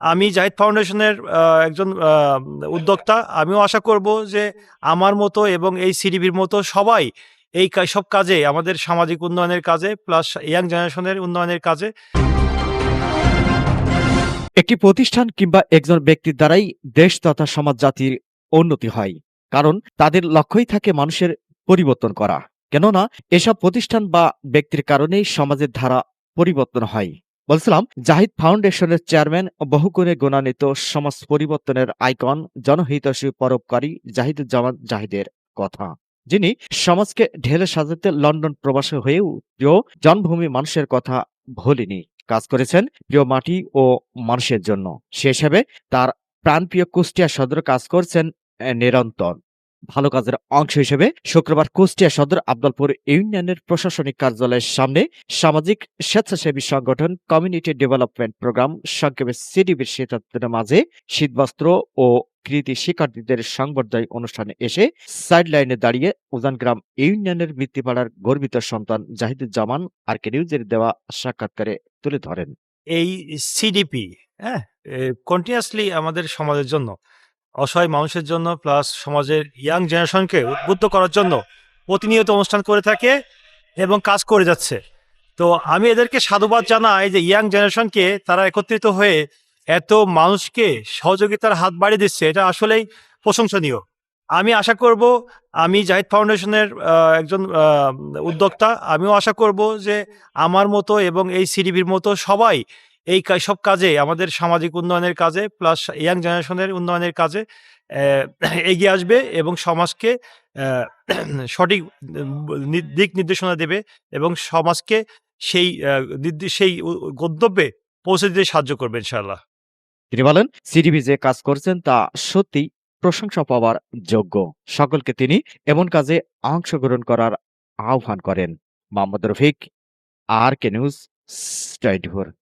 আমি জাহিদ ফাউন্ডেশনের একজন উদ্যোক্তা। আমিও আশা করব যে আমার মতো এবং এই সিডিবির মতো সবাই এই সব কাজে, আমাদের সামাজিক উন্নয়নের কাজে, প্লাস ইয়াং জেনারেশনের উন্নয়নের কাজে। একটি প্রতিষ্ঠান কিংবা একজন ব্যক্তির দ্বারাই দেশ তথা সমাজ জাতির উন্নতি হয়, কারণ তাদের লক্ষ্যই থাকে মানুষের পরিবর্তন করা। কেননা, এসব প্রতিষ্ঠান বা ব্যক্তির কারণেই সমাজের ধারা পরিবর্তন হয়। বলছিলাম, জাহিদ ফাউন্ডেশনের চেয়ারম্যান বহুগুণে গুণান্বিত সমাজ পরিবর্তনের আইকন জনহিতৈষী পরোপকারী জাহিদুজ্জামান জাহিদের কথা। যিনি সমাজকে ঢেলে সাজাতে লন্ডন প্রবাসী হয়েও প্রিয় জন্মভূমি মানুষের কথা ভোলেনি। কাজ করেছেন প্রিয় মাটি ও মানুষের জন্য। সে হিসেবে তার প্রাণপ্রিয় কুষ্টিয়া সদর কাজ করছেন নিরন্তর। ভালো কাজের অংশ হিসেবে শুক্রবার কুষ্টিয়া সদর আবদলপুর ইউনিয়নের প্রশাসনিক কার্যালয়ের সামনে সামাজিক স্বেচ্ছাসেবী সংগঠন কমিউনিটি ডেভেলপমেন্ট প্রোগ্রাম, সংক্ষেপে সিডিবির শিক্ষার্থীদের মাঝে শীতবস্ত্র ও কৃতি শিক্ষার্থীদের সংবর্ধনা অনুষ্ঠানে এসে সাইড লাইনে দাঁড়িয়ে উজানগ্রাম ইউনিয়নের মৃত্যুপাড়ার গর্বিত সন্তান জাহিদুজ্জামান আর কে নিউজের দেওয়া সাক্ষাৎকারে তুলে ধরেন। এই সিডিপি হ্যাঁ? কন্টিনিউয়াসলি আমাদের সমাজের জন্য অসহায় মানুষের জন্য প্লাস সমাজের ইয়াং জেনারেশনকে উদ্বুদ্ধ করার জন্য প্রতিনিয়ত অনুষ্ঠান করে থাকে এবং কাজ করে যাচ্ছে। তো আমি এদেরকে সাধুবাদ জানাই যে ইয়াং জেনারেশনকে তারা একত্রিত হয়ে এত মানুষকে সহযোগিতার হাত বাড়িয়ে দিচ্ছে, এটা আসলেই প্রশংসনীয়। আমি আশা করব, আমি জাহিদ ফাউন্ডেশনের একজন উদ্যোক্তা, আমিও আশা করব যে আমার মতো এবং এই সিডিবির মতো সবাই এই সব কাজে, আমাদের সামাজিক উন্নয়নের কাজে প্লাস ইয়াং জেনারেশনের উন্নয়নের কাজে এগিয়ে আসবে এবং সমাজকে সঠিক দিক নির্দেশনা দেবে এবং সমাজকে সেই সেই গন্তব্যে পৌঁছে দিতে সাহায্য করবে, ইনশাআল্লাহ। তিনি বলেন সিডিবি যে কাজ করছেন তা সত্যি প্রশংসা পাওয়ার যোগ্য। সকলকে তিনি এমন কাজে অংশগ্রহণ করার আহ্বান করেন। Mohammad Rafiq R K news stand for.